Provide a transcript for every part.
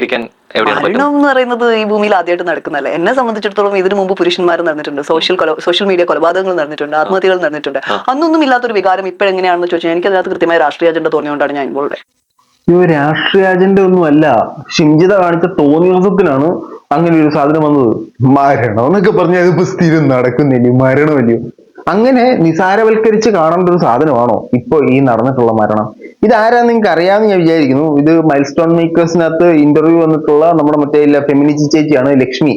ഇരിക്കാൻ മരണം എന്ന് പറയുന്നത് ഈ ഭൂമിയിൽ ആദ്യമായിട്ട് നടക്കുന്നതല്ല? എന്നെ സംബന്ധിച്ചിടത്തോളം ഇതിനു മുമ്പ് പുരുഷന്മാർ നടന്നിട്ടുണ്ട്. സോഷ്യൽ സോഷ്യൽ മീഡിയ കൊലപാതകങ്ങൾ നടന്നിട്ടുണ്ട്. ആത്മഹത്യകൾ നടന്നിട്ടുണ്ട്. അന്നൊന്നും ഇല്ലാത്തൊരു വികാരം ഇപ്പോഴെങ്ങനെയാണെന്ന് ചോദിച്ചാൽ എനിക്ക് അതിനകത്ത് കൃത്യമായ രാഷ്ട്രീയ അജണ്ട തോന്നിയോണ്ടാണ് ഞാൻ ഇൻവോൾവ് ഈ രാഷ്ട്രീയ അജണ്ട ഒന്നും അല്ല ഷിംജിത കാണിച്ച തോന്നിയാസത്തിനാണ് അങ്ങനെ ഒരു സാധനം വന്നത്. മരണം എന്നൊക്കെ പറഞ്ഞാൽ ഇതിപ്പോ സ്ഥിരം നടക്കുന്നില്ല? മരണമല്ലയോ അങ്ങനെ നിസാരവൽക്കരിച്ച് കാണേണ്ട ഒരു സാധനമാണോ ഇപ്പൊ ഈ നടന്നിട്ടുള്ള മരണം? ഇതാരാ നിങ്ങൾക്ക് അറിയാമെന്ന് ഞാൻ വിചാരിക്കുന്നു. ഇത് മൈൽ സ്റ്റോൺ മേക്കേഴ്സിനകത്ത് ഇന്റർവ്യൂ വന്നിട്ടുള്ള നമ്മുടെ മറ്റേ ഫെമിനിസ്റ്റ് ചേച്ചിയാണ് ലക്ഷ്മി.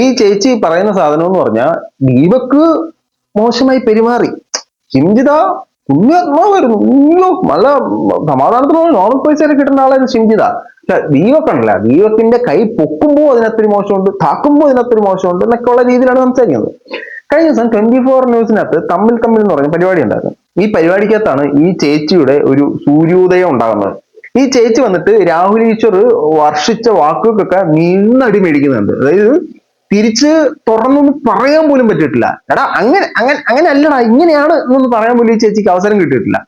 ഈ ചേച്ചി പറയുന്ന സാധനം എന്ന് പറഞ്ഞാൽ ദീപക്ക് മോശമായി പെരുമാറി. ചിന്തിത പുണ്യാത്മാവായിരുന്നു അയ്യോ നല്ല സമാധാനത്തിനുള്ള നോർമൽ പ്രൈസ് ഒക്കെ കിട്ടുന്ന ആളായിരുന്നു ചിന്തിത പക്ഷെ ദീപത്തിന്റെ കൈ പൊക്കുമ്പോൾ അതിനകത്തൊരു മോശമുണ്ട് താക്കുമ്പോൾ അതിനകത്തൊരു മോശമുണ്ട് എന്നൊക്കെ ഉള്ള രീതിയിലാണ് സംസാരിക്കുന്നത്. കഴിഞ്ഞ ദിവസം ട്വന്റി ഫോർ ന്യൂസിനകത്ത് തമ്മിൽ തമ്മിൽ എന്ന് പറഞ്ഞ പരിപാടി ഉണ്ടായിരുന്നു. ഈ പരിപാടിക്കകത്താണ് ഈ ചേച്ചിയുടെ ഒരു സൂര്യോദയം ഉണ്ടാകുന്നത്. ഈ ചേച്ചി വന്നിട്ട് രാഹുൽ ഈശ്വർ വർഷിച്ച വാക്കുകൾക്കൊക്കെ നിന്നടി മേടിക്കുന്നുണ്ട്. അതായത് തിരിച്ച് തുറന്നൊന്നും പറയാൻ പോലും പറ്റിയിട്ടില്ല. എടാ അങ്ങനെ അങ്ങനെ അങ്ങനെ അല്ലടാ ഇങ്ങനെയാണ് എന്നൊന്ന് പറയാൻ പോലും ഈ ചേച്ചിക്ക് അവസരം കിട്ടിയിട്ടില്ല.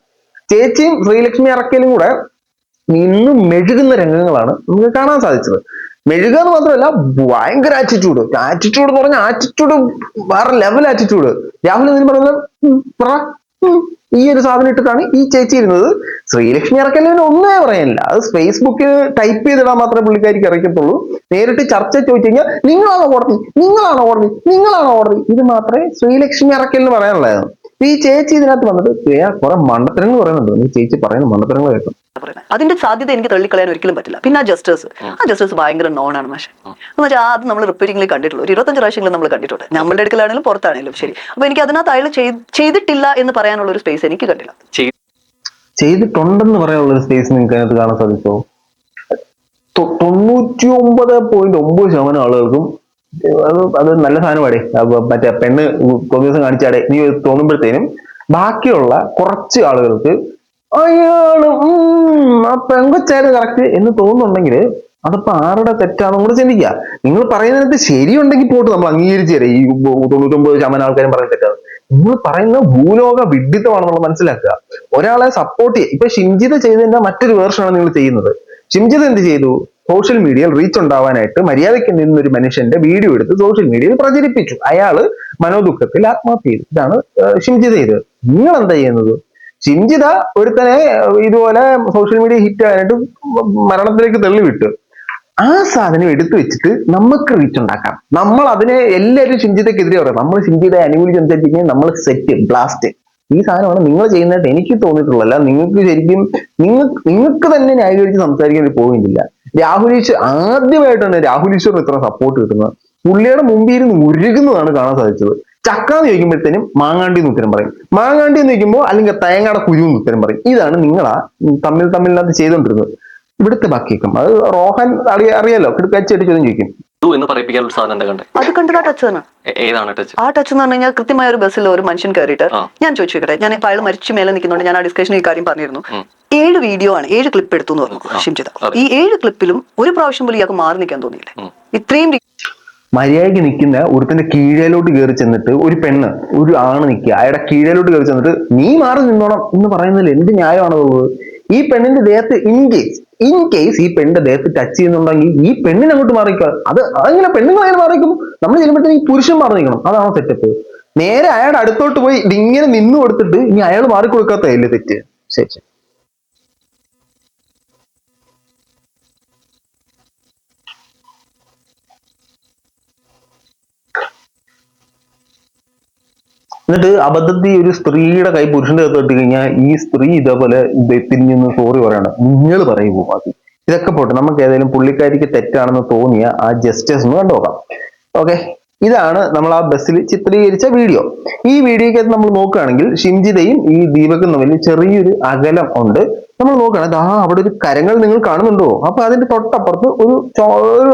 ചേച്ചിയും ശ്രീലക്ഷ്മി അറക്കലും കൂടെ നിന്ന് മെഴുകുന്ന രംഗങ്ങളാണ് നമുക്ക് കാണാൻ സാധിച്ചത്. മെഴുകുക എന്ന് മാത്രമല്ല ഭയങ്കര ആറ്റിറ്റ്യൂഡ് ആറ്റിറ്റ്യൂഡ് എന്ന് പറഞ്ഞാൽ ആറ്റിറ്റ്യൂഡ് വേറെ ലെവൽ ആറ്റിറ്റ്യൂഡ് രാഹുൽ എന്തിനു ഉം, ഈ ഒരു സാധനം ഇട്ടിട്ടാണ് ഈ ചേച്ചി ഇരുന്നത്. ശ്രീലക്ഷ്മി ഇറക്കലിന് ഒന്നേ പറയാനില്ല. അത് ഫേസ്ബുക്കിൽ ടൈപ്പ് ചെയ്തിടാൻ മാത്രമേ പുള്ളിക്കാരിക്ക് ഇറക്കത്തുള്ളൂ നേരിട്ട് ചർച്ച ചോദിച്ചു കഴിഞ്ഞാൽ നിങ്ങളാണോ ഓർഡർ നിങ്ങളാണോ ഓർഡർ നിങ്ങളാണോ ഓർഡർ ഇത് മാത്രമേ ശ്രീലക്ഷ്മി ഇറക്കലിന് പറയാനുള്ളതായിരുന്നു. ഈ ചേച്ചി ഇതിനകത്ത് വന്നിട്ട് കുറെ മണ്ടത്തരങ്ങൾ പറയുന്നുണ്ട്. ഈ ചേച്ചി പറയുന്ന മണ്ടത്തരങ്ങൾ കേൾക്കും. പറയുന്നത്. അതിന്റെ സാധ്യത എനിക്ക് തള്ളിക്കളയാൻ ഒരിക്കലും പറ്റില്ല. പിന്നെ ആ ജസ്റ്റേഴ്സ് ആ. ജസ്റ്റേഴ്സ് ഭയങ്കര നോൺ ആണ് പക്ഷേ എന്ന് വെച്ചാൽ അത് നമ്മൾ റിപ്പീറ്റിംഗിൽ കണ്ടിട്ടുള്ളൂ. ഒരു ഇരുപത്തഞ്ച് പ്രാവശ്യങ്ങൾ നമ്മൾ കണ്ടിട്ടുണ്ട്. നമ്മളുടെ അടുക്കലാണെങ്കിലും പുറത്താണെങ്കിലും ശരി. അപ്പൊ എനിക്ക് അതിനകത്ത് അയാൾ ചെയ്- ചെയ്തിട്ടില്ല എന്ന് പറയാനുള്ള ഒരു സ്പേസ് എനിക്ക് കണ്ടില്ല. ചെയ്- ചെയ്തിട്ടുണ്ടെന്ന് പറയാനുള്ള ഒരു സ്പേസ് നിങ്ങൾക്ക് അതിനകത്ത് കാണാൻ സാധിച്ചോ? തൊണ്ണൂറ്റി ഒമ്പത് പോയിന്റ് ഒമ്പത് ശതമാനം ആളുകൾക്കും അത് അത് നല്ല സാധനമാടേ. അപ്പൊ മറ്റേ പെണ്ണ് കുറേ ദിവസം കാണിച്ചാടെ നീ തോന്നുമ്പോഴത്തേനും ബാക്കിയുള്ള കുറച്ച് ആളുകൾക്ക് അയാൾ ആ പെങ്കൊച്ചായിരുന്നു കറക്റ്റ് എന്ന് തോന്നുന്നുണ്ടെങ്കിൽ അതിപ്പോ ആരുടെ തെറ്റാണെന്നും കൂടെ ചിന്തിക്കുക നിങ്ങൾ പറയുന്നതിനകത്ത് ശരിയുണ്ടെങ്കിൽ പോട്ട് നമ്മൾ അംഗീകരിച്ചു തരാം ഈ തൊണ്ണൂറ്റൊമ്പത് ശതമാനം ആൾക്കാരും പറയുന്നത് തെറ്റാണ്. നിങ്ങൾ പറയുന്ന ഭൂലോക വിഡിത്തമാണെന്നുള്ള മനസ്സിലാക്കുക. ഒരാളെ സപ്പോർട്ട് ചെയ്യുക ഇപ്പൊ ഷിംജിത ചെയ്തതിന്റെ മറ്റൊരു വേർഷനാണ് നിങ്ങൾ ചെയ്യുന്നത്. ഷിംജിത എന്ത് ചെയ്തു? സോഷ്യൽ മീഡിയയിൽ റീച്ച് ഉണ്ടാവാനായിട്ട് മര്യാദയ്ക്ക് നിന്ന ഒരു മനുഷ്യന്റെ വീഡിയോ എടുത്ത് സോഷ്യൽ മീഡിയയിൽ പ്രചരിപ്പിച്ചു. അയാൾ മനോദുഃഖത്തിൽ ആത്മഹത്യ ചെയ്തു. ഇതാണ് ഷിംജിത ചെയ്തത്. നിങ്ങൾ എന്താ ചെയ്യുന്നത്? ഷിംജിത ഒരുത്തനെ ഇതുപോലെ സോഷ്യൽ മീഡിയ ഹിറ്റ് ആയിട്ട് മരണത്തിലേക്ക് തള്ളിവിട്ടു. ആ സാധനം എടുത്തു വെച്ചിട്ട് നമുക്ക് റീച്ച് ഉണ്ടാക്കാം. നമ്മൾ അതിനെ എല്ലാവരും ചിന്തിതക്കെതിരെ പറയാം. നമ്മൾ ചിന്തിതയെ അനുകൂലിച്ച് സംസാരിച്ചിരിക്കുന്നത് നമ്മൾ സെറ്റ് ബ്ലാസ്റ്റ് ഈ സാധനമാണ് നിങ്ങൾ ചെയ്യുന്നതായിട്ട് എനിക്ക് തോന്നിയിട്ടുള്ളത് അല്ല നിങ്ങൾക്ക് ശരിക്കും നിങ്ങൾക്ക് നിങ്ങൾക്ക് തന്നെ ന്യായീകരിച്ച് സംസാരിക്കാൻ ഒരു പോയിന്റ് ഇല്ല. രാഹുൽ ഈശ്വർ ആദ്യമായിട്ടാണ് രാഹുൽ ഇത്ര സപ്പോർട്ട് കിട്ടുന്നത്. പുള്ളിയുടെ മുമ്പിൽ ഇരുന്ന് ഉരുകുന്നതാണ് കാണാൻ സാധിച്ചത്. ചക്ക എന്ന് ചോദിക്കുമ്പോഴത്തേനും മാങ്ങാണ്ടി എന്ന് ഉത്തരം പറയും. മാങ്ങാണ്ടി എന്ന് ചോദിക്കുമ്പോൾ അല്ലെങ്കിൽ തേങ്ങയുടെ കുരു എന്ന് ഉത്തരം പറയും. ഇതാണ് നിങ്ങളാ തമ്മിൽ തമ്മിലിനകത്ത് ചെയ്തുകൊണ്ടിരുന്നത് ഇവിടുത്തെ ബാക്കിയേക്കും. അത് റോഹൻ അറിയ അറിയാലോ? കിടക്കാച്ചായിട്ട് ചോദ്യം ചോദിക്കും. എന്ന് പറയിപ്പിക്കാനുള്ള സാധനം എന്താ കണ്ടേ? അത് കണ്ടിട്ട് ആ ടച്ച് തന്നെ. ഏതാണ് ടച്ച് ആ ടച്ച് എന്ന് പറഞ്ഞു കഴിഞ്ഞാൽ കൃത്യമായ ഒരു ബസ്സിൽ ഒരു മനുഷ്യൻ കയറിയിട്ട് ഞാൻ ചോദിച്ചിട്ടെ ഞാൻ ഇപ്പൊ അയാൾ മരിച്ചു മേലെ നിൽക്കുന്നുണ്ട് ഞാൻ ആ ഡിസ്കഷൻ ഈ കാര്യം പറഞ്ഞിരുന്നു. ഏഴ് വീഡിയോ ആണ് ഏഴ് ക്ലിപ്പ് എടുത്തു എന്ന് പറഞ്ഞു ഷിംജിത ഈ ഏഴ് ക്ലിപ്പിലും ഒരു പ്രാവശ്യം പോലും ഇയാൾക്ക് മാറി നിൽക്കാൻ തോന്നിയില്ല? ഇത്രയും മര്യാദയ്ക്ക് നിൽക്കുന്ന ഒരുത്തന്റെ കീഴയിലോട്ട് കയറി ചെന്നിട്ട് ഒരു പെണ്ണ് ഒരു ആണ് നിൽക്കുക അയാളുടെ കീഴയിലോട്ട് കയറി ചെന്നിട്ട് നീ മാറി നിന്നോണം എന്ന് പറയുന്നതിൽ എന്ത് ന്യായമാണ് ഉള്ളത് ഈ പെണ്ണിന്റെ ദേഹത്ത് ഇൻ കേസ് ഇൻ കേസ് ഈ പെണ്ണിന്റെ ദേഹത്ത് ടച്ച് ചെയ്യുന്നുണ്ടെങ്കിൽ ഈ പെണ്ണിനെ അങ്ങോട്ട് മാറിക്കുക അത് അങ്ങനെ പെണ്ണുങ്ങൾ അങ്ങനെ മാറിക്കും നമ്മൾ ചെല്ലുമ്പോഴത്തേക്ക് ഈ പുരുഷൻ മാറി നിൽക്കണം അതാണ് സെറ്റപ്പ് നേരെ അയാളുടെ അടുത്തോട്ട് പോയി ഇതിങ്ങനെ നിന്നു കൊടുത്തിട്ട് ഇനി അയാൾ മാറിക്കൊടുക്കാത്തതല്ലേ തെറ്റ്? ശരി ശരി. എന്നിട്ട് അബദ്ധത്തിൽ ഒരു സ്ത്രീയുടെ കൈ പുരുഷന്റെ അകത്ത് ഇട്ട് കഴിഞ്ഞാൽ ഈ സ്ത്രീ ഇതേപോലെ ഇത് തിരിഞ്ഞൊന്ന് സോറി പറയണം. നിങ്ങൾ പറയുമോ അത് ഇതൊക്കെ പോട്ടെ നമുക്ക് ഏതെങ്കിലും പുള്ളിക്കാരിക്ക് തെറ്റാണെന്ന് തോന്നിയ ആ ജസ്റ്റിസ് ഒന്ന് കണ്ടുനോക്കാം ഓക്കെ ഇതാണ് നമ്മൾ ആ ബസ്സിൽ ചിത്രീകരിച്ച വീഡിയോ ഈ വീഡിയോക്കകത്ത് നമ്മൾ നോക്കുകയാണെങ്കിൽ ഷിംജിതയും ഈ ദീപകും തമ്മിൽ ചെറിയൊരു അകലം ഉണ്ട്. നമ്മൾ നോക്കുകയാണ് ആ അവിടെ ഒരു കരങ്ങൾ നിങ്ങൾ കാണുന്നുണ്ടോ? അപ്പൊ അതിന്റെ തൊട്ടപ്പുറത്ത്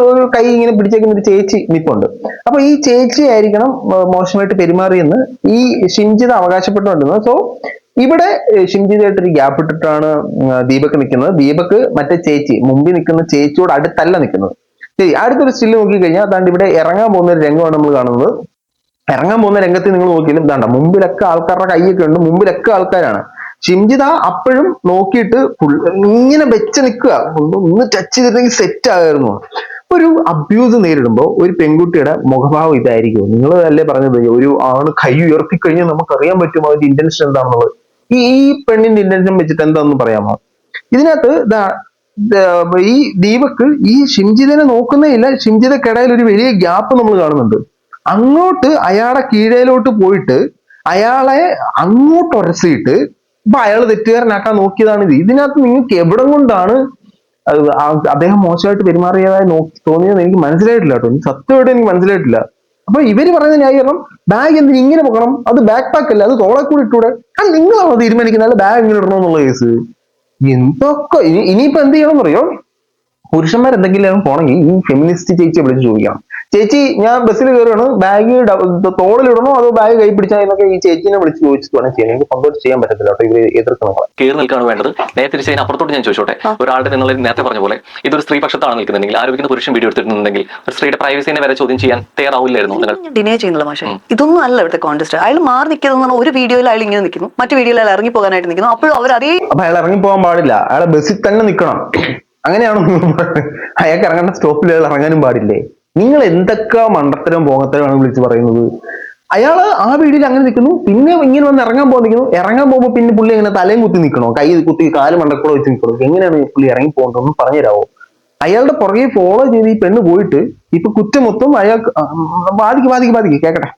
ഒരു കൈ ഇങ്ങനെ പിടിച്ചേക്കുന്ന ഒരു ചേച്ചി നിൽപ്പുണ്ട് അപ്പൊ ഈ ചേച്ചി ആയിരിക്കണം മോശമായിട്ട് പെരുമാറിയെന്ന് ഈ ഷിഞ്ചിത അവകാശപ്പെട്ടുകൊണ്ടിരുന്നത്. സോ ഇവിടെ ഏർ ഒരു ഗ്യാപ്പ് ഇട്ടിട്ടാണ് ദീപക് നിൽക്കുന്നത്. ദീപക് മറ്റേ ചേച്ചി മുമ്പിൽ നിൽക്കുന്ന ചേച്ചിയോട് അടുത്തല്ല നിൽക്കുന്നത്. ശരി അടുത്തൊരു സ്റ്റിൽ നോക്കിക്കഴിഞ്ഞാൽ അതാണ്ട് ഇവിടെ ഇറങ്ങാൻ പോകുന്ന ഒരു രംഗമാണ് നമ്മൾ കാണുന്നത്. ഇറങ്ങാൻ പോകുന്ന രംഗത്ത് നിങ്ങൾ നോക്കിയാലും ഇതാണ്ട മുമ്പിലൊക്കെ ആൾക്കാരുടെ കൈയൊക്കെ ഉണ്ട് മുമ്പിലൊക്കെ ആൾക്കാരാണ്. ഷിംജിത അപ്പോഴും നോക്കിയിട്ട് ഇങ്ങനെ വെച്ച് നിൽക്കുക. ഒന്ന് ഒന്ന് ടച്ച് ചെയ്തിരുന്നെങ്കിൽ സെറ്റ് ആകായിരുന്നു ഒരു അബ്യൂസ് നേരിടുമ്പോൾ ഒരു പെൺകുട്ടിയുടെ മുഖഭാവം ഇതായിരിക്കും. നിങ്ങൾ അല്ലേ പറഞ്ഞത്? ഒരു ആണ് കൈ ഉയർത്തി കഴിഞ്ഞാൽ നമുക്ക് അറിയാൻ പറ്റും അതിന്റെ ഇന്റൻഷൻ എന്താണെന്നുള്ളത്. ഈ പെണ്ണിന്റെ ഇന്റൻഷൻ വെച്ചിട്ട് എന്താണെന്ന് പറയാമോ? ഇതിനകത്ത് ഈ ദീപക്ക് ഈ ഷിംജിതനെ നോക്കുന്നേ ഇല്ല ഷിംജിതക്കിടയിൽ ഒരു വലിയ ഗ്യാപ്പ് നമ്മൾ കാണുന്നുണ്ട്. അങ്ങോട്ട് അയാളെ കീഴയിലോട്ട് പോയിട്ട് അയാളെ അങ്ങോട്ട് ഉരസിയിട്ട് ഇപ്പൊ അയാൾ തെറ്റുകാരനാക്കാൻ നോക്കിയതാണ് ഇത്. ഇതിനകത്ത് നിങ്ങൾക്ക് എവിടം കൊണ്ടാണ് അദ്ദേഹം മോശമായിട്ട് പെരുമാറിയതായി നോക്കി തോന്നിയത് എനിക്ക് മനസ്സിലായിട്ടില്ല കേട്ടോ. എനിക്ക് സത്യമായിട്ട് എനിക്ക് മനസ്സിലായിട്ടില്ല. അപ്പൊ ഇവർ പറയുന്ന ന്യായീകരണം ബാഗ് എന്തിന് ഇങ്ങനെ പോകണം അത് ബാക്ക് പാക്ക് അല്ല? അത് തോളെ കൂടി ഇട്ടൂടെ? അത് നിങ്ങളാണോ തീരുമാനിക്കുന്നത്? അല്ല ബാഗ് ഇങ്ങനെ ഇടണോ എന്നുള്ള കേസ്? എന്തൊക്കെ ഇനി ഇനിയിപ്പോ എന്ത് ചെയ്യണം എന്നറിയോ പുരുഷന്മാർ എന്തെങ്കിലും പോണെങ്കിൽ ഈ ഫെമിനിസ്റ്റ് ചേച്ചിയെ വിളിച്ച് ചോദിക്കണം. ചേച്ചി ഞാൻ ബസ്സിൽ കയറുകയാണ്. ബാഗ് തോളിലിടണോ അതോ ബാഗ് കൈ പിടിച്ചാൽ എന്നൊക്കെ ഈ ചേച്ചിനെ വിളിച്ച് ചോദിച്ചിട്ടാണ് ചെയ്യുന്നത്. എനിക്ക് സന്തോഷം ചെയ്യാൻ പറ്റത്തില്ല കേട്ടോ. ഇവർ എതിർക്കുന്നത് കേറി നിൽക്കുകയാണ് വേണ്ടത്. നേരെ തിരിച്ച് അതിന് അപ്പുറത്തോട്ട് ഞാൻ ചോദിച്ചോട്ടെ? ഒരാളുടെ നിങ്ങൾ നേരത്തെ പറഞ്ഞ പോലെ ഇതൊരു സ്ത്രീ പക്ഷത്താണ് നിൽക്കുന്നുണ്ടെങ്കിൽ ആരോപിക്കുന്ന പുരുഷൻ വീഡിയോ എടുത്തിട്ടുണ്ടെങ്കിൽ ഒരു സ്ത്രീയുടെ പ്രൈവസിനെ വരെ ചോദ്യം ചെയ്യാൻ തയ്യാറാവില്ലായിരുന്നു നിങ്ങൾ. ഡിനേ ചെയ്യുന്നില്ല മാഷെ. ഇതൊന്നും അല്ല ഇവിടുത്തെ കോൺടെസ്റ്റ് അയാൾ മാറി നിൽക്കുന്ന ഒരു വീഡിയോയിൽ അയാൾ ഇങ്ങനെ നിൽക്കുന്നു. മറ്റു വീഡിയോയിൽ അയാൾ ഇറങ്ങി പോകാനായിട്ട് നിൽക്കുന്നു. അപ്പോൾ അവർ അതേ അപ്പൊ അയാൾ ഇറങ്ങി പോകാൻ പാടില്ല. അയാളെ ബസ്സിൽ തന്നെ നിൽക്കണം. അങ്ങനെയാണോ? അയാൾക്ക് ഇറങ്ങേണ്ട സ്റ്റോപ്പിൽ അയാൾ ഇറങ്ങാനും പാടില്ലേ? നിങ്ങൾ എന്തൊക്കെ മണ്ടത്തരം പോങ്ങത്തരമാണ് വിളിച്ച് പറയുന്നത്? അയാൾ ആ വീഡിയോയിൽ അങ്ങനെ നിൽക്കുന്നു പിന്നെ ഇങ്ങനെ വന്ന് ഇറങ്ങാൻ പോകാൻ നിൽക്കുന്നു ഇറങ്ങാൻ പോകുമ്പോൾ പിന്നെ പുള്ളി ഇങ്ങനെ തലയും കുത്തി നിൽക്കണോ? കൈ കുത്തി കാൽ മണ്ടക്കൂടെ വെച്ച് നിൽക്കണോ? എങ്ങനെയാണ് പുള്ളി ഇറങ്ങി പോകേണ്ടതെന്ന് പറഞ്ഞുതരാവോ? അയാളുടെ പുറകെ ഫോളോ ചെയ്ത് ഈ പെണ്ണ് പോയിട്ട് ഇപ്പൊ കുറ്റം മൊത്തം അയാൾക്ക് ബാധിക്ക് ബാധിക്ക് ബാധിക്ക് കേക്കട്ടെ.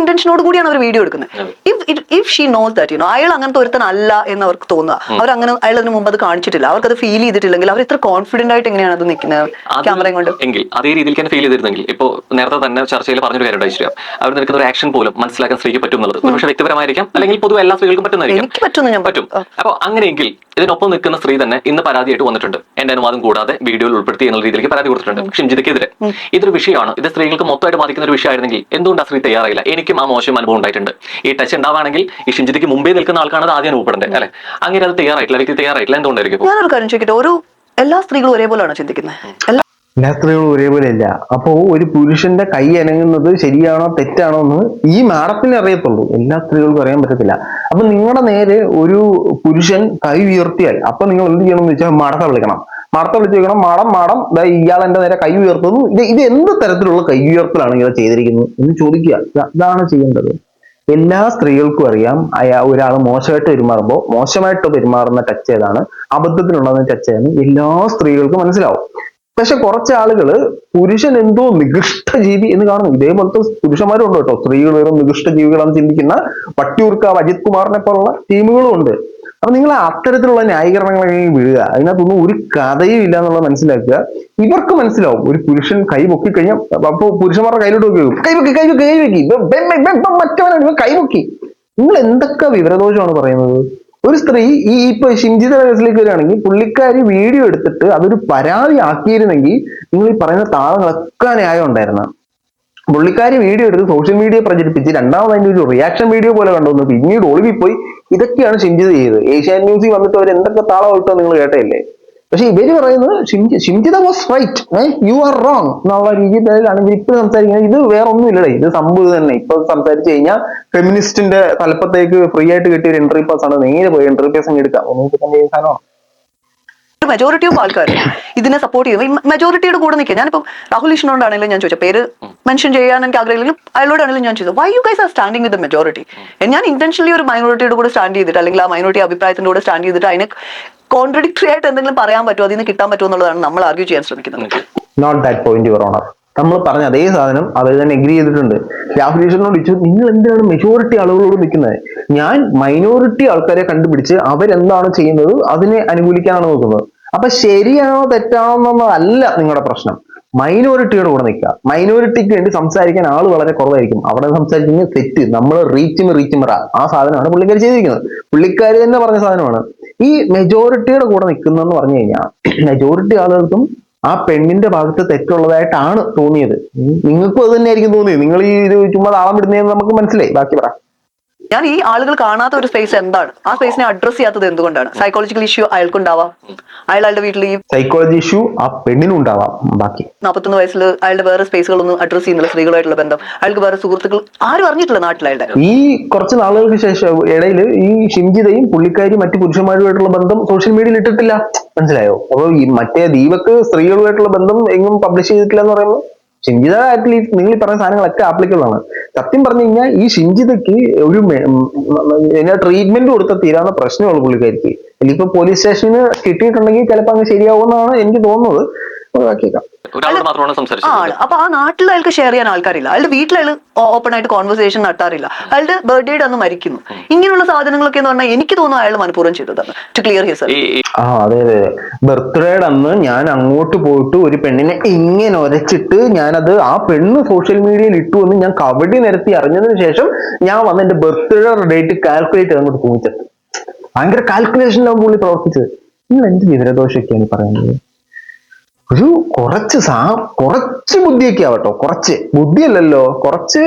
ഇന്റൻഷനോട് കൂടിയാണ് അവർ വീഡിയോ എടുക്കുന്നത്. If if she knows that you know അയാൾ അങ്ങനത്തെ ഒരുത്തൻ അല്ല എന്ന് അവർക്ക് തോന്നുക അവർ അങ്ങനെ അയാൾ അതിന് മുമ്പ് അത് കാണിച്ചിട്ടില്ല. അവർക്ക് അത് ഫീൽ ചെയ്തിട്ടില്ലെങ്കിൽ അവർ ഇത്ര കോൺഫിഡന്റ് ആയിട്ട് എങ്ങനെയാണ് അത് നിൽക്കുന്നത് ക്യാമറയും കൊണ്ട്? എങ്കിൽ അതേ രീതിയിൽ തന്നെ ഫീൽ ചെയ്തിരുന്നെങ്കിൽ ഇപ്പോൾ നേരത്തെ തന്നെ ചർച്ചയിൽ പറഞ്ഞൊരു കാര്യം ഐശ്വര്യ. അവർ നിൽക്കുന്ന ഒരു ആക്ഷൻ പോലും മനസ്സിലാക്കാൻ സ്ത്രീക്ക് പറ്റും എന്നുള്ളത്. പക്ഷേ വ്യക്തിപരമായിരിക്കാം അല്ലെങ്കിൽ പൊതുവെ എല്ലാ സ്ത്രീകൾക്കും പറ്റുന്നതായിരിക്കും. എനിക്ക് ഞാൻ പറ്റും. അപ്പോൾ അങ്ങനെയെങ്കിൽ ഇതിനൊപ്പം നിൽക്കുന്ന സ്ത്രീ തന്നെ ഇന്ന് പരാതിയായിട്ട് വന്നിട്ടുണ്ട്. എന്റെ അനുവാദം കൂടാതെ വീഡിയോയിൽ ഉൾപ്പെടുത്തി എന്നുള്ള രീതിയിലേക്ക് പരാതി കൊടുത്തിട്ടുണ്ട്. ഷിംജിതയ്ക്കെതിരെ. ഇതൊരു വിഷയമാണ്. ഇത് സ്ത്രീകൾക്ക് മൊത്തമായിട്ട് ബാധിക്കുന്ന ഒരു വിഷയമായിരുന്നെങ്കിൽ എന്തുകൊണ്ട് ആ സ്ത്രീ തയ്യാറായില്ല? എനിക്കും ആ മോശം അനുഭവം ഉണ്ടായിട്ടുണ്ട്. ഈ ടച്ച് ഉണ്ടാവുകയാണെങ്കിൽ ഈ ഷിംജിതയ്ക്ക് മുമ്പേ നിൽക്കുന്ന ആൾക്കാണ് അത് ആദ്യം അനുഭവപ്പെടേണ്ടത് അല്ലെ? അങ്ങനെ അത് തയ്യാറായിട്ടില്ല വ്യക്തി തയ്യാറായിട്ടില്ല എന്തുകൊണ്ടായിരിക്കും? ഞാനൊരു കാര്യം ചോദിക്കട്ടെ? ഒരു എല്ലാ സ്ത്രീകളും ഒരേപോലെയാണ് ചിന്തിക്കുന്നത്? എല്ലാ ഒരേപോലെ അല്ല അപ്പോ ഒരു പുരുഷന്റെ കൈ അനങ്ങുന്നത് ശരിയാണോ തെറ്റാണോ എന്ന് ഈ മാഡത്തിന് അറിയത്തുള്ളൂ. എല്ലാ സ്ത്രീകൾക്കും അറിയാൻ പറ്റത്തില്ല. അപ്പൊ നിങ്ങളുടെ നേരെ ഒരു പുരുഷൻ കൈ ഉയർത്തിയാൽ അപ്പൊ നിങ്ങൾ എന്ത് ചെയ്യണം എന്ന് വെച്ചാൽ മാഡത്തെ വിളിക്കണം. മാഡത്തെ വിളിച്ച് വെക്കണം മാഡം മാഡം ഇയാൾ എന്റെ നേരെ കൈ ഉയർത്തുന്നു. ഇത് ഇത് എന്ത് തരത്തിലുള്ള കൈ ഉയർത്തലാണ് ഇയാൾ ചെയ്തിരിക്കുന്നത് എന്ന് ചോദിക്കുക. അതാണ് ചെയ്യേണ്ടത്. എല്ലാ സ്ത്രീകൾക്കും അറിയാം അയാൾ ഒരാൾ മോശമായിട്ട് പെരുമാറുമ്പോൾ മോശമായിട്ട് പെരുമാറുന്ന ടച്ച് ഏതാണ്? അബദ്ധത്തിലുണ്ടാകുന്ന ടച്ച് ഏതാണ് എല്ലാ സ്ത്രീകൾക്കും മനസ്സിലാവും. പക്ഷെ കുറച്ച് ആളുകൾ പുരുഷൻ എന്തോ നികൃഷ്ട ജീവി എന്ന് കാണുന്നു. ഇതേപോലത്തെ പുരുഷന്മാരും ഉണ്ട് കേട്ടോ. സ്ത്രീകൾ വെറും നികൃഷ്ട ജീവികളാണ് ചിന്തിക്കുന്ന വട്ടിയൂർക്കാവ് അജിത് കുമാറിനെ പോലുള്ള ടീമുകളും ഉണ്ട്. അപ്പൊ നിങ്ങൾ അത്തരത്തിലുള്ള ന്യായീകരണങ്ങളൊക്കെ വീഴുക. അതിനകത്തൊന്നും ഒരു കഥയും ഇല്ല എന്നുള്ളത് മനസ്സിലാക്കുക. ഇവർക്ക് മനസ്സിലാവും. ഒരു പുരുഷൻ കൈ പൊക്കി കഴിഞ്ഞാൽ അപ്പൊ പുരുഷന്മാരുടെ കയ്യിലോട്ട് നോക്കി. കൈ പൊക്കി കൈ കൈ പൊക്കി. മറ്റവനാണ്. കൈ പൊക്കി. നിങ്ങൾ എന്തൊക്കെ വിവരദോഷമാണ് പറയുന്നത്? ഒരു സ്ത്രീ ഈ ഇപ്പൊ ഷിംജിത കേസിലേക്ക് വരികയാണെങ്കിൽ പുള്ളിക്കാരി വീഡിയോ എടുത്തിട്ട് അതൊരു പരാതി ആക്കിയിരുന്നെങ്കിൽ നിങ്ങൾ ഈ പറയുന്ന താളങ്ങളൊക്കെ ന്യായം ഉണ്ടായിരുന്ന. പുള്ളിക്കാരി വീഡിയോ എടുത്ത് സോഷ്യൽ മീഡിയ പ്രചരിപ്പിച്ച് രണ്ടാമത് അതിന്റെ ഒരു റിയാക്ഷൻ വീഡിയോ പോലെ കണ്ടുവന്നു പിന്നീട് ഒളിവിപ്പോയി. ഇതൊക്കെയാണ് ഷിംജിത ചെയ്തത്. ഏഷ്യാനെറ്റ് ന്യൂസിൽ വന്നിട്ട് അവർ എന്തൊക്കെ താളം ഇട്ടോ നിങ്ങൾ കേട്ടല്ലേ പക്ഷെ ഇവർ പറയുന്നത് Shimji Shimjitha was right you are wrong എന്നുള്ള രീതിയിലാണ് ഇവർ ഇപ്പൊ സംസാരിക്കുന്നത്. ഇത് വേറെ ഒന്നും ഇല്ലടേ. ഇത് സംഭവം തന്നെ. ഇപ്പൊ സംസാരിച്ചു കഴിഞ്ഞാൽ ഫെമിനിസ്റ്റിന്റെ തലപ്പത്തേക്ക് ഫ്രീ ആയിട്ട് കിട്ടിയ ഒരു എൻട്രി പാസ് ആണ്. നേരെ പോയി എൻട്രി പാസ് എടുക്കാം. ഒന്നും കിട്ടാൻ സാധനമാണ്? മെജോറിറ്റി ഓഫ് ആൾക്കാർ ഇതിനെ സപ്പോർട്ട് ചെയ്യും മെജോറിറ്റിയുടെ കൂടെ നിൽക്കുക. ഞാനിപ്പോൾ രാഹുൽ ഈശ്വറിനോടാണെങ്കിലും ഞാൻ ചോദിച്ച പേര് മെൻഷൻ ചെയ്യാൻ എനിക്ക് ആഗ്രഹമില്ലെങ്കിലും അയാളോടാണെങ്കിലും ഞാൻ ചോദിച്ചു why you guys are standing with majority ഞാൻ ഇന്റൻഷനലി ഒരു മൈനോറിറ്റിയുടെ കൂടെ സ്റ്റാൻഡ് ചെയ്തിട്ട് അല്ലെങ്കിൽ ആ മൈനോറിറ്റി അഭിപ്രായത്തിന്റെ കൂടെ സ്റ്റാൻഡ് ചെയ്തിട്ട് അതിനെ കോൺട്രഡിക്ടറി ആയിട്ട് എന്തെങ്കിലും പറയാൻ പറ്റുമോ? അതിന് കിട്ടാൻ പറ്റുമോ എന്നുള്ളതാണ് നമ്മൾ ആർഗ്യൂ ചെയ്യാൻ ശ്രമിക്കുന്നത്. Not that point your honour നമ്മൾ പറഞ്ഞ അതേ സാധനം അവർ തന്നെ എഗ്രി ചെയ്തിട്ടുണ്ട്. രാഹുൽ ഈശ്വരനോട് ചോദിച്ചു നിങ്ങൾ എന്തിനാണ് മെജോറിറ്റി ആളുകളോട് നിൽക്കുന്നത്? ഞാൻ മൈനോറിറ്റി ആൾക്കാരെ കണ്ടുപിടിച്ച് അവരെന്താണ് ചെയ്യുന്നത് അതിനെ അനുകൂലിക്കാനാണ് നോക്കുന്നത്. അപ്പൊ ശരിയാണോ തെറ്റാണോ നിങ്ങളുടെ പ്രശ്നം. മൈനോറിറ്റിയുടെ കൂടെ നിൽക്കുക. മൈനോറിറ്റിക്ക് വേണ്ടി സംസാരിക്കാൻ ആൾ വളരെ കുറവായിരിക്കും. അവിടെ സംസാരിക്കുന്നത് തെറ്റ് നമ്മൾ റീച്ചും റീച്ചും പറ ആ സാധനമാണ് പുള്ളിക്കാർ ചെയ്തിരിക്കുന്നത്. പുള്ളിക്കാർ തന്നെ പറഞ്ഞ സാധനമാണ്. ഈ മെജോറിറ്റിയുടെ കൂടെ നിൽക്കുന്നതെന്ന് പറഞ്ഞു കഴിഞ്ഞാൽ മെജോറിറ്റി ആളുകൾക്കും ആ പെണ്ണിന്റെ ഭാഗത്ത് തെറ്റുള്ളതായിട്ടാണ് തോന്നിയത്. നിങ്ങൾക്കും അത് തന്നെയായിരിക്കും തോന്നിയത്. നിങ്ങൾ ഈ ഒരു ചുമ്മാ താളം വിടുന്നതെന്ന് നമുക്ക് മനസ്സിലായി. ബാക്കി പറ. ഞാൻ ഈ ആളുകൾ കാണാത്ത ഒരു സ്പേസ് എന്താണ്? ആ സ്പേസിനെ അഡ്രസ് ചെയ്യാത്തത് എന്തുകൊണ്ടാണ്? സൈക്കോളജിക്കൽ ഇഷ്യൂ അയാൾക്കുണ്ടാവാം. അയാൾ അയാളുടെ വീട്ടിൽ ഈ സൈക്കോളജി ഇഷ്യൂ ആ പെണ്ണിനും ഉണ്ടാവാം ബാക്കി. നാൽപ്പത്തൊന്ന് വയസ്സിൽ അയാളുടെ വേറെ സ്പേസുകളൊന്നും അഡ്രസ് ചെയ്യുന്നില്ല സ്ത്രീകളുമായിട്ടുള്ള ബന്ധം. അയാൾക്ക് വേറെ സുഹൃത്തുക്കൾ ആരും അറിഞ്ഞിട്ടില്ല നാട്ടിൽ അയാളുടെ. ഈ കുറച്ച് നാളുകൾക്ക് ശേഷം ഇടയിൽ ഈ ഷിംജിതയും പുള്ളിക്കാരി മറ്റു പുരുഷന്മാരുമായിട്ടുള്ള ബന്ധം സോഷ്യൽ മീഡിയയിൽ ഇട്ടിട്ടില്ല. മനസ്സിലായോ? അപ്പൊ ഈ മറ്റേ ദീപക്ക് സ്ത്രീകളുമായിട്ടുള്ള ബന്ധം എങ്ങും പബ്ലിഷ് ചെയ്തിട്ടില്ല എന്ന് പറയുമ്പോൾ ഷിംജിത അറ്റ്ലീസ്റ്റ് നിങ്ങൾ ഈ പറഞ്ഞ സാധനങ്ങളൊക്കെ ആപ്ലിക്കബിൾ ആണ്. സത്യം പറഞ്ഞു കഴിഞ്ഞാൽ ഈ ഷിഞ്ചിതയ്ക്ക് ഒരു ട്രീറ്റ്മെന്റ് കൊടുത്ത തീരാവുന്ന പ്രശ്നമുള്ളൂ പുള്ളിക്കാരിക്ക്. ഇനിയിപ്പോ പോലീസ് സ്റ്റേഷനിൽ കിട്ടിയിട്ടുണ്ടെങ്കിൽ ചിലപ്പോൾ അങ്ങ് ശരിയാവുമെന്നാണ് എനിക്ക് തോന്നുന്നത്. ആണ് അപ്പൊ ആ നാട്ടിൽ അയാൾക്ക് ഷെയർ ചെയ്യാൻ ആൾക്കാരില്ല. അയാളുടെ വീട്ടിൽ അയാൾ ഓപ്പൺ ആയിട്ട് കോൺവെർസേഷൻ നടത്താറില്ല. അയാളുടെ ബർത്ത്ഡേയുടെ അന്ന് മരിക്കുന്നു. ഇങ്ങനെയുള്ള സാധനങ്ങളൊക്കെ എന്ന് പറഞ്ഞാൽ എനിക്ക് തോന്നുന്നു അയാൾ മനഃപൂർവം ചെയ്തതാണ്. ടു ക്ലിയർ ഹിസ് ആ അതെ അതെ ബർത്ത്ഡേയുടെ അന്ന് ഞാൻ അങ്ങോട്ട് പോയിട്ട് ഒരു പെണ്ണിനെ ഇങ്ങനെ ഒരച്ചിട്ട് ഞാനത് ആ പെണ്ണ് സോഷ്യൽ മീഡിയയിൽ ഇട്ടു എന്ന് ഞാൻ കബഡി നിരത്തി അറിഞ്ഞതിന് ശേഷം ഞാൻ വന്ന് എന്റെ ബർത്ത്ഡേ ഡേറ്റ് കാൽക്കുലേറ്റ് അങ്ങോട്ട് തൂങ്ങിച്ചത് ഭയങ്കര കാൽക്കുലേഷനിലാണ് പുള്ളി പ്രവർത്തിച്ചത്. നിങ്ങൾ എന്ത് വിവരദോഷമൊക്കെയാണ് പറയുന്നത്? ഒരു കുറച്ച് സാ കുറച്ച് ബുദ്ധിയൊക്കെ ആവട്ടോ കുറച്ച്. ബുദ്ധിയല്ലല്ലോ. കുറച്ച്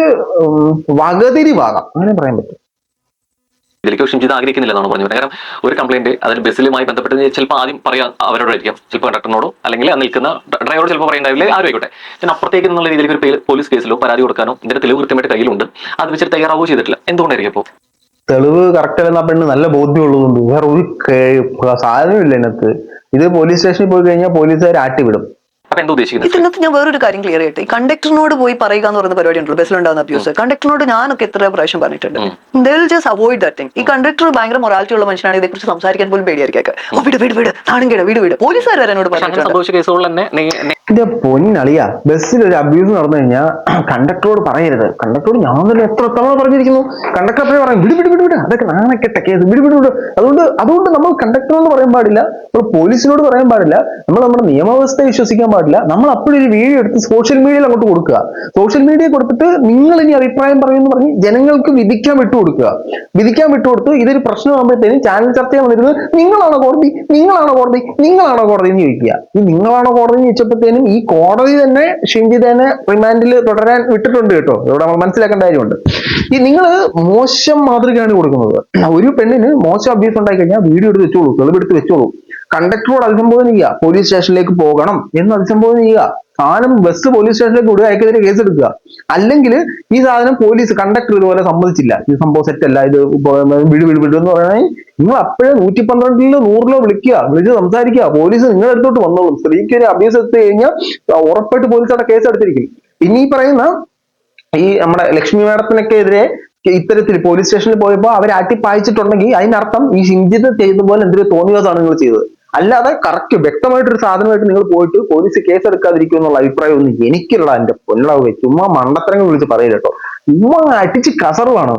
വകതിരിവാകാം. അങ്ങനെ പറയാൻ പറ്റും. ഇതിലേക്ക് ഷിംജിത് ആഗ്രഹിക്കുന്നില്ല എന്നാണ് പറഞ്ഞു കാരണം ഒരു കംപ്ലൈന്റ് അതിൽ ബസ്സിലുമായി ബന്ധപ്പെട്ട് ചിലപ്പോൾ ആദ്യം പറയാം അവരോടായിരിക്കാം. ചിലപ്പോൾ കണ്ടക്ടറിനോടോ അല്ലെങ്കിൽ നിൽക്കുന്ന ഡ്രൈവറോട് ചിലപ്പോൾ പറയണ്ടാവില്ലേ ആരും ആയിക്കോട്ടെ. ഞാൻ അപ്പുറത്തേക്ക് എന്നുള്ള രീതിയിലേക്ക് ഒരു പോലീസ് കേസിലോ പരാതി കൊടുക്കാനോ ഇതിന്റെ തെളിവ് കൃത്യമായിട്ട് കയ്യിലുണ്ട്. അത് വെച്ചിട്ട് തയ്യാറാവുകയോ ചെയ്തിട്ടില്ല. എന്തുകൊണ്ടായിരിക്കും അപ്പോൾ? തെളിവ് കറക്റ്റ് അല്ലെന്ന് പെണ്ണ് നല്ല ബോധ്യമുള്ളതുകൊണ്ട് വേറെ ഒരു സാധനവും സാധനമില്ല ഇതിനകത്ത് ഇത് പോലീസ് സ്റ്റേഷനിൽ പോയി കഴിഞ്ഞാൽ പോലീസുകാർ ആട്ടി വിടും അപ്പൊ എന്താ ഉദ്ദേശിക്കുന്നത്? ഇതിനകത്ത് ഞാൻ വേറൊരു കാര്യം ക്ലിയർ ആയിട്ട് ഈ കണ്ടക്ടറിനോട് പോയി പറയുക എന്ന് പറയുന്ന പരിപാടി ഉണ്ടല്ലോ ബസ്സിലുണ്ടാകുന്ന അബ്യൂസ് കണ്ടക്ടറിനോട് ഞാനൊക്കെ എത്ര പ്രാവശ്യം പറഞ്ഞിട്ടുണ്ട്. Deal just avoid that thing ഈ കണ്ടക്ടർ ഭയങ്കര മൊറാലിറ്റി ഉള്ള മനുഷ്യനാണ് ഇതേക്കുറിച്ച് സംസാരിക്കാൻ പോലും പേടിയായിരിക്കും ഓ വിട് വിട് വിട് കേട് വീട് വീട്. പോലീസുകാർ വരെ എന്നോട് പറഞ്ഞിട്ടുണ്ട്. എന്റെ പൊന്നളിയ ബസ്സിൽ ഒരു അബ്യൂസ് നടന്നു കഴിഞ്ഞാൽ കണ്ടക്ടറോട് പറയരുത്. കണ്ടക്ടറോട് ഞാൻ തന്നെ എത്ര തവണ പറഞ്ഞിരിക്കുന്നു. കണ്ടക്ടർ എപ്പോഴും പറയും വിട് വിട് വിട് വിട്. അതൊക്കെ നാണക്കെട്ട കേസ് വിട് വിട് വിട്. അതുകൊണ്ട് അതുകൊണ്ട് നമ്മൾ കണ്ടക്ടറോട് പറയാൻ പാടില്ല. നമ്മൾ പോലീസിനോട് പറയാൻ പാടില്ല. നമ്മൾ നമ്മുടെ നിയമവ്യവസ്ഥയെ വിശ്വസിക്കാൻ പാടില്ല. നമ്മൾ അപ്പോഴൊരു വീഡിയോ എടുത്ത് സോഷ്യൽ മീഡിയയിൽ അങ്ങോട്ട് കൊടുക്കുക. സോഷ്യൽ മീഡിയ കൊടുത്തിട്ട് നിങ്ങൾ ഇനി അഭിപ്രായം പറയുമെന്ന് പറഞ്ഞ് ജനങ്ങൾക്ക് വിധിക്കാൻ വിട്ടുകൊടുക്കുക വിധിക്കാൻ വിട്ടുകൊടുത്ത് ഇതൊരു പ്രശ്നമാകുമ്പോഴത്തേനും ചാനൽ ചർച്ചയിൽ വന്നിരുന്നത് നിങ്ങളാണോ കോടതി? നിങ്ങളാണോ കോടതി? നിങ്ങളാണോ കോടതി എന്ന് ചോദിക്കുക. ഈ നിങ്ങളാണോ കോടതി എന്ന് ചോദിച്ചപ്പോഴത്തേനും ഈ കോടതി തന്നെ ഷിഞ്ചിതനെ റിമാൻഡിൽ തുടരാൻ വിട്ടിട്ടുണ്ട് കേട്ടോ. ഇവിടെ നമ്മൾ മനസ്സിലാക്കേണ്ട കാര്യമുണ്ട്. ഈ നിങ്ങൾ മോശം മാതൃകയാണ് കൊടുക്കുന്നത്. ഒരു പെണ്ണിന് മോശം അഭ്യാസം ഉണ്ടായി കഴിഞ്ഞാൽ വീഡിയോ എടുത്ത് വെച്ചോളൂ തെളിവെടുത്ത് വെച്ചോളൂ. കണ്ടക്ടറോട് അഭിസംബോധന ചെയ്യുക. പോലീസ് സ്റ്റേഷനിലേക്ക് പോകണം എന്ന് അഭിസംബോധന ചെയ്യുക. സാധനം ബസ് പോലീസ് സ്റ്റേഷനിലേക്ക് വിടുക അയക്കെതിരെ കേസ് എടുക്കുക. അല്ലെങ്കിൽ ഈ സാധനം പോലീസ് കണ്ടക്ടർ ഇതുപോലെ സമ്മതിച്ചില്ല. ഇത് സംഭവം അല്ല. ഇത് വിടു വിടു വിടു എന്ന് പറയുന്നത് നിങ്ങൾ അപ്പോഴേ നൂറ്റി പന്ത്രണ്ടിലോ നൂറിലോ വിളിക്കുക. വിളിച്ച് സംസാരിക്കുക. പോലീസ് നിങ്ങളുടെ അടുത്തോട്ട് വന്നോളും. സ്ത്രീക്ക് ഒരു അഭ്യാസം എടുത്തു കഴിഞ്ഞാൽ ഉറപ്പായിട്ട് പോലീസ് അവിടെ കേസ് എടുത്തിരിക്കും. പിന്നെ ഈ പറയുന്ന ഈ നമ്മുടെ ലക്ഷ്മി മാഡത്തിനൊക്കെ എതിരെ ഇത്തരത്തിൽ പോലീസ് സ്റ്റേഷനിൽ പോയപ്പോൾ അവർ ആട്ടിപ്പായിച്ചിട്ടുണ്ടെങ്കിൽ അതിനർത്ഥം ഈ ഷിഞ്ചിത് ചെയ്ത പോലെ എന്തൊരു തോന്നിയതാണ് നിങ്ങൾ ചെയ്തത്. അല്ലാതെ കറക്റ്റ് വ്യക്തമായിട്ടൊരു സാധനമായിട്ട് നിങ്ങൾ പോയിട്ട് പോലീസ് കേസ് എടുക്കാതിരിക്കും എന്നുള്ള അഭിപ്രായം ഒന്നും എനിക്കുള്ള എന്റെ പൊന്നളവ്. ചുമ്മാ മണ്ടത്തരങ്ങൾ വിളിച്ച് പറയില്ല കേട്ടോ. ചുമ്മാ അടിച്ച് കസറുവാണ്.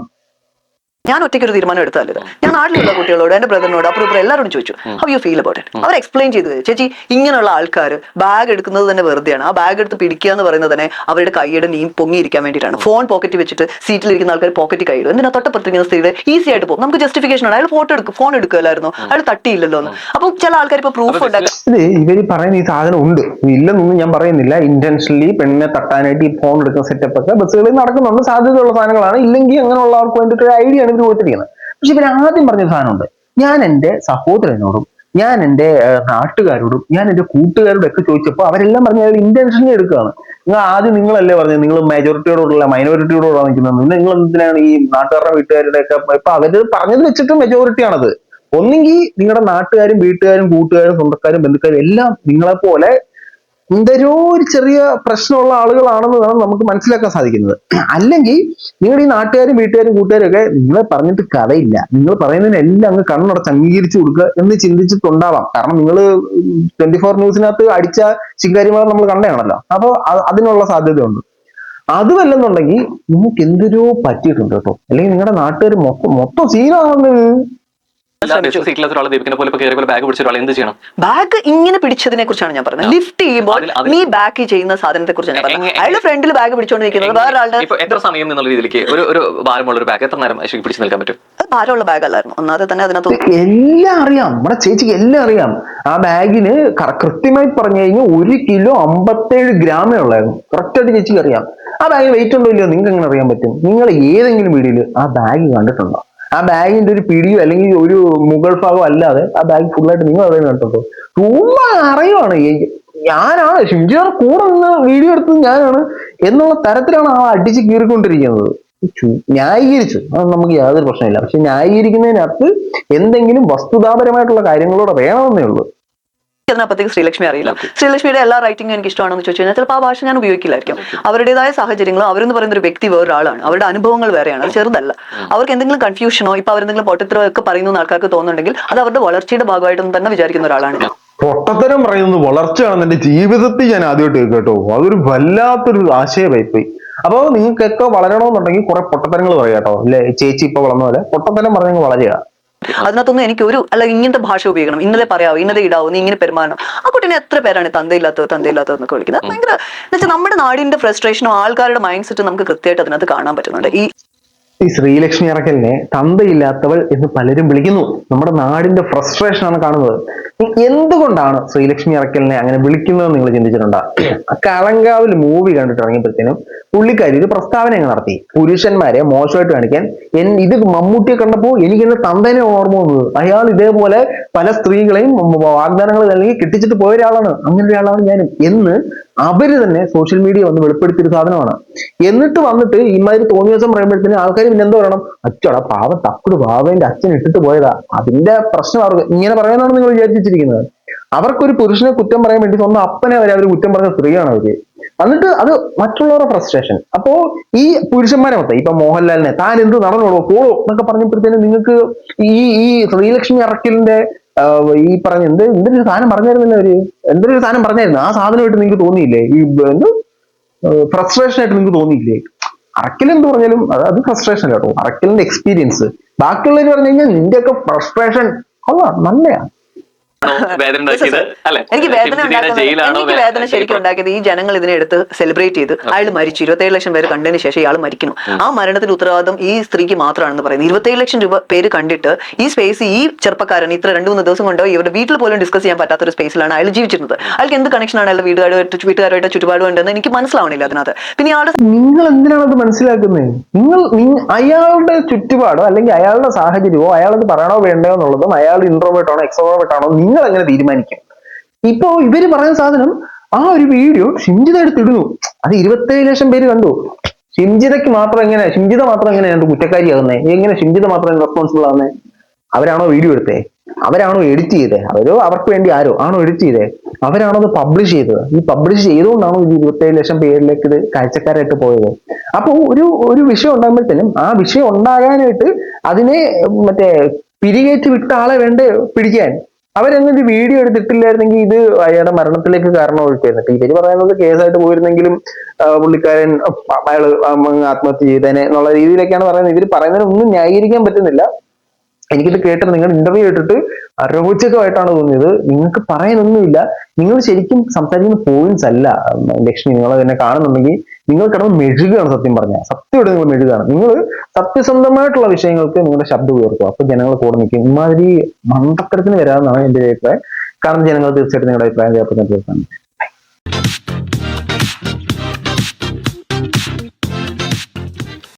ഞാൻ ഒറ്റയ്ക്ക് ഒരു തീരുമാനം എടുത്താൽ ഞാൻ നാട്ടിലുള്ള കുട്ടികളോട് എന്റെ ബ്രദറിനോട് അപ്പുറം എല്ലാവരോടും ചോദിച്ചു how you feel about it our explain ചെയ്തു. ചേച്ചി ഇങ്ങനെയുള്ള ആൾക്കാർ ബാഗ് എടുക്കുന്നത് തന്നെ വെറുതെയാണ്. ആ ബാഗ് എടുത്ത് പിടിക്കുക എന്ന് പറയുന്നത് തന്നെ അവരുടെ കൈയുടെ നീ പൊങ്ങിയിരിക്കാൻ വേണ്ടിയിട്ടാണ്. ഫോൺ പോക്കറ്റ് വെച്ചിട്ട് സീറ്റിലിരിക്കുന്ന ആൾക്കാർ പോക്കറ്റ് കൈയിടും എന്തിനാ തൊട്ടപ്പുറത്തിരിക്കുന്ന സ്ത്രീയുടെ ഈസി ആയിട്ട് പോകും. നമുക്ക് ജസ്റ്റിഫിക്കേഷൻ ആണ് അയാൾ ഫോട്ടോ എടുക്കും. ഫോൺ എടുക്കുമല്ലായിരുന്നു അയാൾ തട്ടിയില്ലല്ലോ എന്ന്. അപ്പൊ ചില ആൾക്കാർ ഇപ്പൊ പ്രൂഫ് ഉണ്ടാക്കും. ഇവർ പറയുന്ന ഈ സാധനം ഉണ്ട്. ഇല്ലെന്നൊന്നും ഞാൻ പറയുന്നില്ല. ഇന്റൻഷനലി പെണ്ണിനെ തട്ടാനായിട്ട് ഈ ഫോൺ എടുക്കുന്ന സെറ്റപ്പ് ഒക്കെ ബസ്സുകളിൽ നടക്കുന്നുണ്ട്. സാധ്യതയുള്ള സാധനങ്ങളാണ്. ഇല്ലെങ്കിൽ അങ്ങനെയുള്ളവർക്ക് വേണ്ടിയിട്ട് ഒരു ഐഡിയ ഇവർ കൊടുത്തിരിക്കുന്നത് പക്ഷെ ഇവർ ആദ്യം പറഞ്ഞ സാധനമുണ്ട്. ഞാൻ എന്റെ സഹോദരനോടും ഞാൻ എന്റെ നാട്ടുകാരോടും ഞാൻ എന്റെ കൂട്ടുകാരോടും ഒക്കെ ചോദിച്ചപ്പോൾ അവരെല്ലാം പറഞ്ഞ അയാൾ ഇന്റൻഷനെ എടുക്കുകയാണ്. നിങ്ങൾ ആദ്യം നിങ്ങളല്ലേ പറഞ്ഞത്? നിങ്ങൾ മെജോറിറ്റിയോടുള്ള മൈനോറിറ്റിയോടുള്ള നിൽക്കുന്നത് പിന്നെ നിങ്ങൾ എന്തിനാണ് ഈ നാട്ടുകാരുടെ വീട്ടുകാരുടെ ഒക്കെ ഇപ്പൊ അവർ പറഞ്ഞത് വെച്ചിട്ട് മെജോറിറ്റി ആണത്. ഒന്നെങ്കിൽ നിങ്ങളുടെ നാട്ടുകാരും വീട്ടുകാരും കൂട്ടുകാരും സ്വന്തക്കാരും ബന്ധുക്കാരും എല്ലാം നിങ്ങളെ പോലെ എന്തരോ ഒരു ചെറിയ പ്രശ്നമുള്ള ആളുകളാണെന്ന് വേണം നമുക്ക് മനസ്സിലാക്കാൻ സാധിക്കുന്നത്. അല്ലെങ്കിൽ നിങ്ങളുടെ ഈ നാട്ടുകാരും വീട്ടുകാരും കൂട്ടുകാരും ഒക്കെ നിങ്ങളെ പറഞ്ഞിട്ട് കഥയില്ല. നിങ്ങൾ പറയുന്നതിനെല്ലാം അങ്ങ് കണ്ണടച്ച് അംഗീകരിച്ചു കൊടുക്കുക എന്ന് ചിന്തിച്ചിട്ടുണ്ടാവാം. കാരണം നിങ്ങൾ ട്വന്റി ഫോർ ന്യൂസിനകത്ത് അടിച്ച ശിങ്കാരിമാർ നമ്മൾ കണ്ടതാണല്ലോ. അപ്പോൾ അതിനുള്ള സാധ്യതയുണ്ട്. അതുമല്ലെന്നുണ്ടെങ്കിൽ നിങ്ങൾക്ക് എന്തൊരു പറ്റിയിട്ടുണ്ട് കേട്ടോ. അല്ലെങ്കിൽ നിങ്ങളുടെ നാട്ടുകാർ മൊത്തം മൊത്തം സീനാവുന്നത് ഒരാൾ ദീപിക്കിനെ പോലെ ബാഗ് പിടിച്ച ഒരാൾ എന്ത് ചെയ്യണം? ബാഗ് ഇങ്ങനെ പിടിച്ചതിനെ കുറിച്ചാണ് ഞാൻ പറഞ്ഞത്. ലിഫ്റ്റ് ചെയ്യുമ്പോൾ നീ ബാക്ക് ചെയ്യുന്ന സാധനത്തെ കുറിച്ചാണ് ഞാൻ പറഞ്ഞത്. അയാളുടെ ഫ്രണ്ടിൽ ബാഗ് പിടിച്ചോണ്ടിരിക്കുന്നത് വേറെ ആളുടെ എത്ര സമയം എന്നുള്ള രീതിയിലേക്ക് ഒരു ഒരു ഭാരമുള്ള ഒരു ബാഗ് എത്ര നേരം പിടിച്ചു പിടിച്ച് നിൽക്കാൻ പറ്റും? അത് ഭാരമുള്ള ബാഗ് അല്ലായിരുന്നു. ഒന്നാമതെ തന്നെ അതിനകത്ത് എല്ലാം അറിയാം. നമ്മുടെ ചേച്ചിക്ക് എല്ലാം അറിയാം. ആ ബാഗിന് കൃത്യമായി പറഞ്ഞു കഴിഞ്ഞാൽ ഒരു കിലോ അമ്പത്തേഴ് ഗ്രാമേ ഉള്ളായിരുന്നു. കറക്റ്റായിട്ട് ചേച്ചിക്ക് അറിയാം. ആ ബാഗിന് വെയിറ്റ് ഉണ്ടോ ഇല്ലയോ നിങ്ങൾക്ക് എങ്ങനെ അറിയാൻ പറ്റും? നിങ്ങൾ ഏതെങ്കിലും വീഡിയോയിൽ ആ ബാഗ് കണ്ടിട്ടുണ്ടോ? ആ ബാഗിന്റെ ഒരു പിടിയോ അല്ലെങ്കിൽ ഒരു മുഗൾ ഭാഗോ അല്ലാതെ ആ ബാഗ് ഫുള്ളായിട്ട് നിങ്ങൾ അറിയാൻ കേട്ടോ ചുമ്മാ അറിയുവാണ്. ഞാനാണ് ഷിംജിയാർ കൂടെ നിന്ന് വീഡിയോ എടുത്തത് ഞാനാണ് എന്നുള്ള തരത്തിലാണ് ആ അടിച്ച് കീറിക്കൊണ്ടിരിക്കുന്നത്. ന്യായീകരിച്ചു. അത് നമുക്ക് യാതൊരു പ്രശ്നമില്ല പക്ഷെ ന്യായീകരിക്കുന്നതിനകത്ത് എന്തെങ്കിലും വസ്തുതാപരമായിട്ടുള്ള കാര്യങ്ങളോടെ വേണമെന്നേ ഉള്ളൂ. അതിനപ്പത്തേക്ക് ശ്രീലക്ഷ്മി അറിയില്ല. ശ്രീലക്ഷ്മിയുടെ എല്ലാ റൈറ്റിംഗും എനിക്ക് ഇഷ്ടമാണെന്ന് ചോദിച്ചു കഴിഞ്ഞാൽ ചിലപ്പോൾ ആ ഭാഷ ഞാൻ ഉപയോഗിക്കില്ലായിരിക്കും. അവരുടേതായ സാഹചര്യങ്ങൾ അവരെന്ന് പറയുന്ന ഒരു വ്യക്തി വേറൊരാളാണ്. അവരുടെ അനുഭവങ്ങൾ വേറെയാണ്. അത് ചെറുതല്ല. അവർക്ക് എന്തെങ്കിലും കൺഫ്യൂഷനോ ഇപ്പൊ അവരെന്തെങ്കിലും പൊട്ടത്തരോ ഒക്കെ പറയുന്നു ആൾക്കാർക്ക് തോന്നുന്നുണ്ടെങ്കിൽ അത് അവരുടെ വളർച്ചയുടെ ഭാഗമായിട്ടൊന്നും തന്നെ വിചാരിക്കുന്ന ഒരാളാണ് പൊട്ടത്തരം പറയുന്നത് വളർച്ചയാണെന്ന് എന്റെ ജീവിതത്തിൽ ഞാൻ ആദ്യമായിട്ട് കേട്ടോ അതൊരു വല്ലാത്തൊരു ആശയമായി പോയി. അപ്പൊ നിങ്ങൾക്കൊക്കെ വളരണമെന്നുണ്ടെങ്കിൽ കുറെ പൊട്ടത്തരങ്ങൾ പറയാം കേട്ടോ. അല്ലെ ചേച്ചി ഇപ്പൊ വളർന്ന പോലെ പൊട്ടത്തരം പറഞ്ഞെങ്കിൽ വളരുക. അതിനകത്തൊന്നും എനിക്ക് ഒരു അല്ല ഇങ്ങനത്തെ ഭാഷ ഉപയോഗിക്കണം. ഇന്നലെ പറയാവോ ഇന്നലെ ഇടാവോ നീ ഇങ്ങനെ പെരുമാറണം. ആ കുട്ടീനെ എത്ര പേരാണ് തന്തയില്ലാത്തത് തന്തയില്ലാത്തത് എന്നൊക്കെ വിളിക്കുന്നത്. ഭയങ്കര എന്നുവെച്ചാൽ നമ്മുടെ നാടിന്റെ ഫ്രസ്ട്രേഷനോ ആൾക്കാരുടെ മൈൻഡ് സെറ്റും നമുക്ക് കൃത്യമായിട്ട് അതിനകത്ത് കാണാൻ പറ്റുന്നുണ്ട്. ഈ ഈ ശ്രീലക്ഷ്മി അറക്കലിനെ തന്തയില്ലാത്തവൾ എന്ന് പലരും വിളിക്കുന്നു. നമ്മുടെ നാടിന്റെ ഫ്രസ്ട്രേഷൻ ആണ് കാണുന്നത്. എന്തുകൊണ്ടാണ് ശ്രീലക്ഷ്മി അറക്കലിനെ അങ്ങനെ വിളിക്കുന്നത് നിങ്ങൾ ചിന്തിച്ചിട്ടുണ്ടോ? കളങ്കാവിൽ മൂവി കണ്ടിട്ട് ഇറങ്ങിയപ്പോഴത്തേനും പുള്ളിക്കാരി ഒരു പ്രസ്താവന അങ്ങ് നടത്തി. പുരുഷന്മാരെ മോശമായിട്ട് കാണിക്കാൻ എൻ ഇത് മമ്മൂട്ടിയെ കണ്ടപ്പോൾ എനിക്ക് എന്റെ തന്തനെ ഓർമ്മ വന്നത്. അയാൾ ഇതേപോലെ പല സ്ത്രീകളെയും വാഗ്ദാനങ്ങൾ നൽകി കെട്ടിച്ചിട്ട് പോയ ഒരാളാണ്. അങ്ങനെ ഒരാളാണ് ഞാനും എന്ന് അവർ തന്നെ സോഷ്യൽ മീഡിയ വന്ന് വെളിപ്പെടുത്തിയ ഒരു സാധനമാണ്. എന്നിട്ട് വന്നിട്ട് ഇമാതിരി തോന്നിയ ദിവസം പറയുമ്പോഴത്തേന് ആൾക്കാർ പിന്നെ എന്തോ പറയണം? അച്ഛടാ പാവം തക്കുട് പാവന്റെ അച്ഛൻ ഇട്ടിട്ട് പോയതാ. അതിന്റെ പ്രശ്നം അവർക്ക് ഇങ്ങനെ പറയാനാണ് നിങ്ങൾ വിചാരിച്ചിരിക്കുന്നത്. അവർക്കൊരു പുരുഷനെ കുറ്റം പറയാൻ വേണ്ടി സ്വന്തം അപ്പനെ വരെ അവർ കുറ്റം പറഞ്ഞ സ്ത്രീയാണ് അവർ. എന്നിട്ട് അത് മറ്റുള്ളവരുടെ ഫ്രസ്ട്രേഷൻ അപ്പോ ഈ പുരുഷന്മാരെ മൊത്തം ഇപ്പൊ മോഹൻലാലിനെ താൻ എന്ത് നടന്നോളൂ പോളോ എന്നൊക്കെ പറഞ്ഞപ്പോഴത്തേനും നിങ്ങൾക്ക് ഈ ഈ ശ്രീലക്ഷ്മി അറക്കലിന്റെ ഈ പറഞ്ഞ എന്ത് എന്തൊരു സാധനം പറഞ്ഞായിരുന്നല്ലോ അവർ? എന്തൊരു സാധനം പറഞ്ഞായിരുന്നു? ആ സാധനമായിട്ട് നിങ്ങൾക്ക് തോന്നിയില്ലേ? ഈ എന്ത്? ഫ്രസ്ട്രേഷൻ ആയിട്ട് നിങ്ങൾക്ക് തോന്നിയില്ലേ? അറക്കൽ എന്ന് പറഞ്ഞാലും അത് അത് ഫ്രസ്ട്രേഷൻ കേട്ടോ? അറക്കലിന്റെ എക്സ്പീരിയൻസ് ബാക്കിയുള്ളവർ പറഞ്ഞു കഴിഞ്ഞാൽ നിന്റെയൊക്കെ ഫ്രസ്ട്രേഷൻ കൊള്ളാം നല്ലയാ. എനിക്ക് വേദന എനിക്ക് വേദന? ശരിക്കും ഉണ്ടാക്കിയത് ഈ ജനങ്ങൾ ഇതിനെ എടുത്ത് സെലിബ്രേറ്റ് ചെയ്ത് അയാൾ മരിച്ചു. ഇരുപത്തേഴ് ലക്ഷം പേര് കണ്ടതിന് ശേഷം ഇയാൾ മരിക്കുന്നു. ആ മരണത്തിന്റെ ഉത്തരവാദിത്വം ഈ സ്ത്രീക്ക് മാത്രമാണെന്ന് പറയുന്നത്. ഇരുപത്തേഴ് ലക്ഷം രൂപ പേര് കണ്ടിട്ട് ഈ സ്പേസ് ഈ ചെറുപ്പക്കാരൻ ഇത്ര രണ്ട് മൂന്ന് ദിവസം കൊണ്ടോ ഇവരുടെ വീട്ടിൽ പോലും ഡിസ്കസ് ചെയ്യാൻ പറ്റാത്ത ഒരു സ്പേസിലാണ് അയാൾ ജീവിച്ചിരുന്നത്. അയാൾക്ക് എന്ത് കണക്ഷനാണ് അയാളുടെ വീടുകാരുമായിട്ട് വീട്ടുകാരുമായിട്ട് ചുറ്റുപാടും ഉണ്ടെന്ന് എനിക്ക് മനസ്സിലാവണില്ല അതിനകത്ത്. പിന്നെ ഇയാളുടെ നിങ്ങൾ എന്തിനാണ് അത് മനസ്സിലാക്കുന്നത് നിങ്ങൾ അയാളുടെ ചുറ്റുപാടോ അല്ലെങ്കിൽ അയാളുടെ സാഹചര്യമോ അയാളത് പറയണോ വേണ്ടോ എന്നുള്ളതും അയാൾ ഇൻട്രോവേർട്ട് ആണോ എക്സ്ട്രോവേർട്ട് ആണോ നിങ്ങൾ അങ്ങനെ തീരുമാനിക്കാം. ഇപ്പോ ഇവർ പറയുന്ന സാധനം ആ ഒരു വീഡിയോ ഷിംജിത എടുത്തിടുന്നു. അത് ഇരുപത്തേഴ് ലക്ഷം പേര് കണ്ടു. ഷിംജിതയ്ക്ക് മാത്രം എങ്ങനെ ഷിംജിത മാത്രം എങ്ങനെ രണ്ട് കുറ്റക്കാരിയാകുന്നേ? എങ്ങനെ ഷിംജിത മാത്രം റെസ്പോൺസിബിൾ ആകുന്നേ? അവരാണോ വീഡിയോ എടുത്തേ? അവരാണോ എഡിറ്റ് ചെയ്തേ? അവരോ അവർക്ക് വേണ്ടി ആരോ ആണോ എഡിറ്റ് ചെയ്തേ? അവരാണോ അത് പബ്ലിഷ് ചെയ്തത്? ഈ പബ്ലിഷ് ചെയ്തുകൊണ്ടാണോ ഇത് ഇരുപത്തേഴ് ലക്ഷം പേരിലേക്ക് ഇത് കാഴ്ചക്കാരായിട്ട് പോയത്? അപ്പോൾ ഒരു ഒരു വിഷയം ഉണ്ടാകുമ്പോഴത്തേനും ആ വിഷയം ഉണ്ടാകാനായിട്ട് അതിനെ മറ്റേ പിരികേറ്റ് വിട്ട ആളെ വേണ്ടേ പിടിക്കാൻ? അവരങ്ങനെ വീഡിയോ എടുത്തിട്ടില്ലായിരുന്നെങ്കിൽ ഇത് അയാളുടെ മരണത്തിലേക്ക് കാരണമായിട്ടായിരുന്നു ഇവർ പറയുന്നത് കേസായിട്ട് പോയിരുന്നെങ്കിലും പുള്ളിക്കാരൻ അങ്ങ് ആത്മഹത്യ ചെയ്തേനെ എന്നുള്ള രീതിയിലൊക്കെയാണ് പറയുന്നത്. ഇവർ പറയുന്നതിനൊന്നും ന്യായീകരിക്കാൻ പറ്റുന്നില്ല. എനിക്കിത് കേട്ടിട്ട് നിങ്ങൾ ഇന്റർവ്യൂ ഇട്ടിട്ട് അരോചകമായിട്ടാണ് തോന്നിയത്. നിങ്ങൾക്ക് പറയാനൊന്നുമില്ല. നിങ്ങൾ ശരിക്കും സംസാരിക്കുന്ന പോയിന്റ്സ് അല്ല ലക്ഷ്മി. നിങ്ങൾ എന്നെ കാണുന്നുണ്ടെങ്കിൽ നിങ്ങൾ കിടന്ന് മെഴുകാണ് സത്യം പറഞ്ഞാൽ സത്യമായിട്ട് നിങ്ങൾ മെഴുകാണ്. നിങ്ങൾ സത്യസന്ധമായിട്ടുള്ള വിഷയങ്ങൾക്ക് നിങ്ങളുടെ ശബ്ദം ഉയർത്തുക. അപ്പൊ ജനങ്ങൾ കൂടെ നിൽക്കും. ഇമാതിരി മണ്ടത്തരത്തിന് വരാമെന്നാണ് എന്റെ അഭിപ്രായം. കാരണം ജനങ്ങൾ തീർച്ചയായിട്ടും നിങ്ങളുടെ അഭിപ്രായം കേൾക്കുന്ന തീർക്കാണ്